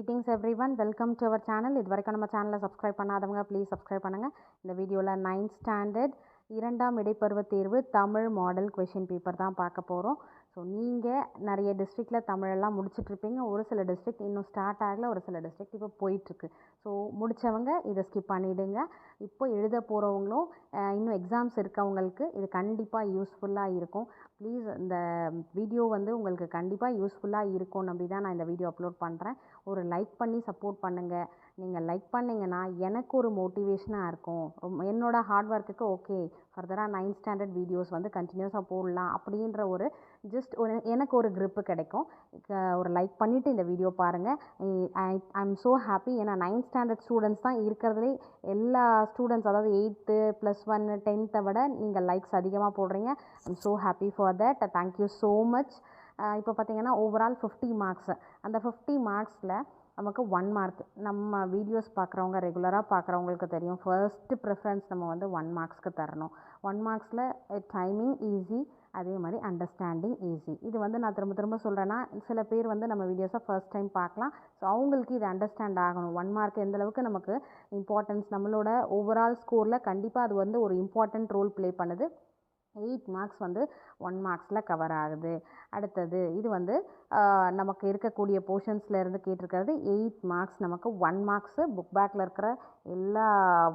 greetings everyone. Welcome to our channel. இது வரைக்கும் நம்ம சேனலை சப்ஸ்கிரைப் பண்ணாதவங்க ப்ளீஸ் சப்ஸ்கிரைப் பண்ணுங்கள் இந்த வீடியோவில் நைன்த் ஸ்டாண்டர்ட் இரண்டாம் இடைப்பருவ தேர்வு தமிழ் மாடல் கொஷின் பேப்பர் தான் பார்க்க போகிறோம் ஸோ நீங்கள் நிறைய டிஸ்ட்ரிக்டில் தமிழெல்லாம் முடிச்சிட்ருப்பீங்க ஒரு சில டிஸ்ட்ரிக்ட் இன்னும் ஸ்டார்ட் ஆகலை ஒரு சில டிஸ்ட்ரிக்ட் இப்போ போயிட்டுருக்கு. ஸோ முடித்தவங்க இதை ஸ்கிப் பண்ணிவிடுங்க இப்போ எழுத போகிறவங்களும் இன்னும் எக்ஸாம்ஸ் இருக்கவங்களுக்கு இது கண்டிப்பாக யூஸ்ஃபுல்லாக இருக்கும். ப்ளீஸ் இந்த வீடியோ வந்து உங்களுக்கு கண்டிப்பாக யூஸ்ஃபுல்லாக இருக்கும் நம்பி தான் நான் இந்த வீடியோ அப்லோட் பண்ணுறேன் ஒரு லைக் பண்ணி சப்போர்ட் பண்ணுங்கள் நீங்கள் லைக் பண்ணிங்கன்னா எனக்கு ஒரு மோட்டிவேஷனாக இருக்கும். என்னோடய ஹார்ட் ஒர்க்குக்கு ஓகே ஃபர்தராக நைன்த் ஸ்டாண்டர்ட் வீடியோஸ் வந்து கண்டினியூஸாக போடலாம் அப்படின்ற ஒரு ஜஸ்ட் ஒரு எனக்கு ஒரு க்ரிப்பு கிடைக்கும். ஒரு லைக் பண்ணிவிட்டு இந்த வீடியோ பாருங்கள் I I I'm so happy ஏன்னா நைன்த் ஸ்டாண்டர்ட் ஸ்டூடெண்ட்ஸ் தான் இருக்கிறதுலே எல்லா ஸ்டூடெண்ட்ஸ் அதாவது எயித்து ப்ளஸ் ஒன் டென்த்தை விட நீங்கள் லைக்ஸ் அதிகமாக போடுறீங்க. I'm so happy for that thank you so much இப்போ பார்த்தீங்கன்னா ஓவரால் ஃபிஃப்டி மார்க்ஸ் அந்த ஃபிஃப்டி மார்க்ஸில் நமக்கு ஒன் மார்க் நம்ம வீடியோஸ் பார்க்குறவங்க ரெகுலராக பார்க்குறவங்களுக்கு தெரியும். ஃபர்ஸ்ட்டு ப்ரிஃபரன்ஸ் நம்ம வந்து ஒன் மார்க்ஸ்க்கு தரணும். ஒன் மார்க்ஸில் டைமிங் ஈஸி அதே மாதிரி அண்டர்ஸ்டாண்டிங் ஈஸி இது வந்து நான் திரும்ப திரும்ப சொல்கிறேன்னா சில பேர் வந்து நம்ம வீடியோஸை ஃபர்ஸ்ட் டைம் பார்க்கலாம். ஸோ அவங்களுக்கு இது அண்டர்ஸ்டாண்ட் ஆகணும். ஒன் மார்க் எந்தளவுக்கு நமக்கு இம்பார்ட்டன்ஸ் நம்மளோட ஓவரால் ஸ்கோரில் கண்டிப்பாக அது வந்து ஒரு இம்பார்ட்டண்ட் ரோல் ப்ளே பண்ணுது. எயிட் மார்க்ஸ் வந்து ஒன் மார்க்ஸில் கவர் ஆகுது. அடுத்தது இது வந்து நமக்கு இருக்கக்கூடிய போர்ஷன்ஸில் இருந்து கேட்டிருக்கிறது எயிட் மார்க்ஸ் நமக்கு ஒன் மார்க்ஸு புக் பேக்கில் இருக்கிற எல்லா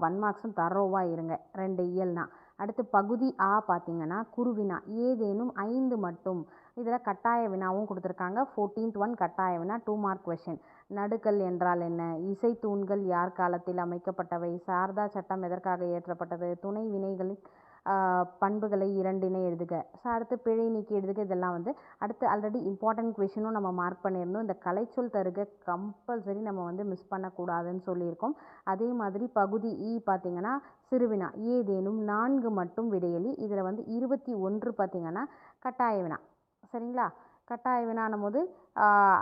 ஒன் மார்க்ஸும் தரோவாக இருங்க. ரெண்டு இயல்னா. அடுத்து பகுதி ஆ பார்த்திங்கன்னா குருவினா. ஏதேனும் ஐந்து மட்டும். இதில் கட்டாய வினாவும் கொடுத்துருக்காங்க. ஃபோர்டீன்த் ஒன் கட்டாய வினா டூ மார்க் கொஷின் நடுக்கல் என்றால் என்ன? இசை தூண்கள் யார் காலத்தில் அமைக்கப்பட்டவை? சாரதா சட்டம் எதற்காக இயற்றப்பட்டது? துணை வினைகளின் பண்புகளை இரண்டினை எழுதுக. ஸோ அடுத்து பிழை நீக்கி எழுதுக. இதெல்லாம் வந்து அடுத்து ஆல்ரெடி இம்பார்ட்டன்ட் கொஷினும் நம்ம மார்க் பண்ணியிருந்தோம். இந்த கலைச்சொல் தருக கம்பல்சரி நம்ம வந்து மிஸ் பண்ணக்கூடாதுன்னு சொல்லியிருக்கோம். அதே மாதிரி பகுதி e இ பார்த்திங்கன்னா சிறுவினா ஏதேனும் நான்கு மட்டும் விடையலி. இதில் வந்து இருபத்தி ஒன்று பார்த்திங்கன்னா கட்டாய வினா. சரிங்களா? கட்டாய வினானும் போது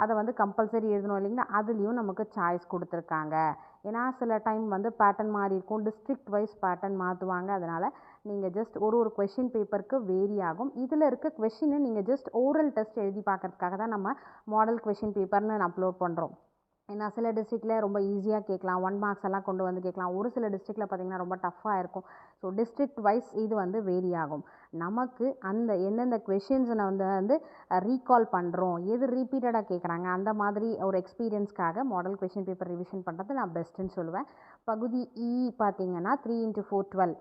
அதை வந்து கம்பல்சரி எழுதணும் இல்லைங்களா? அதுலேயும் நமக்கு சாய்ஸ் கொடுத்துருக்காங்க. ஏன்னா சில டைம் வந்து பேட்டர்ன் மாறி இருக்கும். டிஸ்ட்ரிக்ட் வைஸ் பேட்டர்ன் மாற்றுவாங்க அதனால் நீங்கள் ஜஸ்ட் ஒரு ஒரு கொஷின் பேப்பருக்கு வேரி ஆகும். இதில் இருக்க கொஷினை நீங்கள் ஜஸ்ட் ஓரல் டெஸ்ட் எழுதி பார்க்கறதுக்காக தான் நம்ம மாடல் கொஷின் பேப்பர்னு அப்லோட் பண்ணுறோம் ஏன்னா சில டிஸ்ட்ரிக்டில் ரொம்ப ஈஸியாக கேட்கலாம். ஒன் மார்க்ஸ் எல்லாம் கொண்டு வந்து கேட்கலாம். ஒரு சில டிஸ்ட்ரிக்டில் பார்த்திங்கன்னா ரொம்ப டஃப்பாக இருக்கும். ஸோ டிஸ்ட்ரிக்ட் வைஸ் இது வந்து வேரி ஆகும் நமக்கு அந்த எந்தெந்த கொஷின்ஸை வந்து வந்து ரீகால் பண்ணுறோம் எது ரிப்பீட்டடாக கேட்குறாங்க? அந்த மாதிரி ஒரு எக்ஸ்பீரியன்ஸ்க்காக மாடல் கொஷின் பேப்பர் ரிவிஷன் பண்ணுறது நான் பெஸ்ட்டுன்னு சொல்லுவேன். பகுதி இ பார்த்திங்கன்னா த்ரீ இன்ட்டு ஃபோர் டுவெல்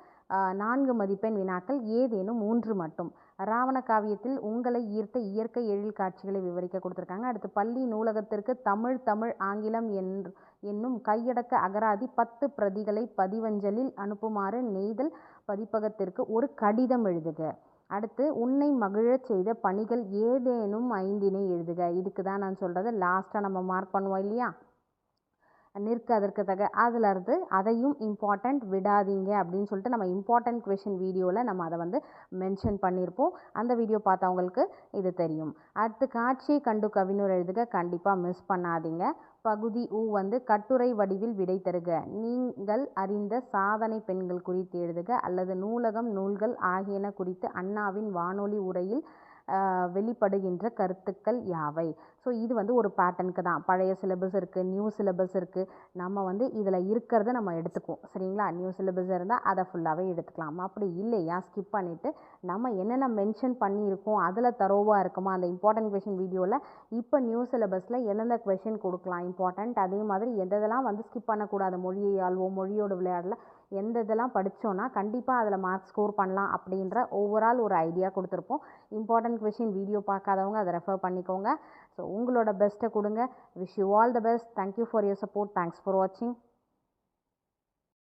நான்கு மதிப்பெண் வினாக்கள் ஏதேனும் மூன்று மட்டும். ராவண காவியத்தில் உங்களை ஈர்த்த இயற்கை எழில் காட்சிகளை விவரிக்க கொடுத்துருக்காங்க. அடுத்து பள்ளி நூலகத்திற்கு தமிழ் தமிழ் ஆங்கிலம் என்று என்னும் கையடக்க அகராதி பத்து பிரதிகளை பதிவஞ்சலில் அனுப்புமாறு நெய்தல் பதிப்பகத்திற்கு ஒரு கடிதம் எழுதுக. அடுத்து உன்னை மகிழச் செய்த பணிகள் ஏதேனும் ஐந்தினை எழுதுக. இதுக்கு தான் நான் சொல்கிறது லாஸ்ட்டாக நம்ம மார்க் பண்ணுவோம் இல்லையா? நிற்க அதற்கு தக அதில் இருந்து அதையும் இம்பார்ட்டண்ட் விடாதீங்க அப்படின்னு சொல்லிட்டு நம்ம இம்பார்ட்டண்ட் கொஷின் வீடியோவில் நம்ம அதை வந்து மென்ஷன் பண்ணியிருப்போம். அந்த வீடியோ பார்த்தவங்களுக்கு இது தெரியும். அடுத்து காட்சியை கண்டு கவிஞர் எழுதுக. கண்டிப்பாக மிஸ் பண்ணாதீங்க. பகுதி ஊ வந்து கட்டுரை வடிவில் விடை தருக. நீங்கள் அறிந்த சாதனை பெண்கள் குறித்து எழுதுக. அல்லது நூலகம் நூல்கள் ஆகியன குறித்து அண்ணாவின் வானொலி உரையில் வெளிப்படுகின்ற கருத்துக்கள் யாவை? ஸோ இது வந்து ஒரு பேட்டர்னுக்கு தான். பழைய சிலபஸ் இருக்குது நியூ சிலபஸ் இருக்குது நம்ம வந்து இதில் இருக்கிறத நம்ம எடுத்துக்குவோம். சரிங்களா? நியூ சிலபஸ் இருந்தால் அதை ஃபுல்லாகவே எடுத்துக்கலாம். அப்படி இல்லையா? ஸ்கிப் பண்ணிவிட்டு நம்ம என்னென்ன மென்ஷன் பண்ணியிருக்கோம் அதில் தரோவாக இருக்குமோ? அந்த இம்பார்ட்டன்ட் கொஷின் வீடியோவில் இப்போ நியூ சிலபஸில் எந்தெந்த கொஷின் கொடுக்கலாம்? இம்பார்ட்டண்ட் அதே மாதிரி எந்ததெல்லாம் வந்து ஸ்கிப் பண்ணக்கூடாது? மொழியை ஆள்வோம் மொழியோட விளையாடல. எந்த இதெல்லாம் படித்தோன்னா கண்டிப்பாக அதில் மார்க் ஸ்கோர் பண்ணலாம் அப்படின்ற ஓவரால் ஒரு ஐடியா கொடுத்துருப்போம். இம்பார்ட்டன்ட் கொஷின் வீடியோ பார்க்காதவங்க அதை ரெஃபர் பண்ணிக்கோங்க. ஸோ உங்களோட பெஸ்ட்டை கொடுங்க. Wish you all the best thank you for your support thanks for வாட்சிங்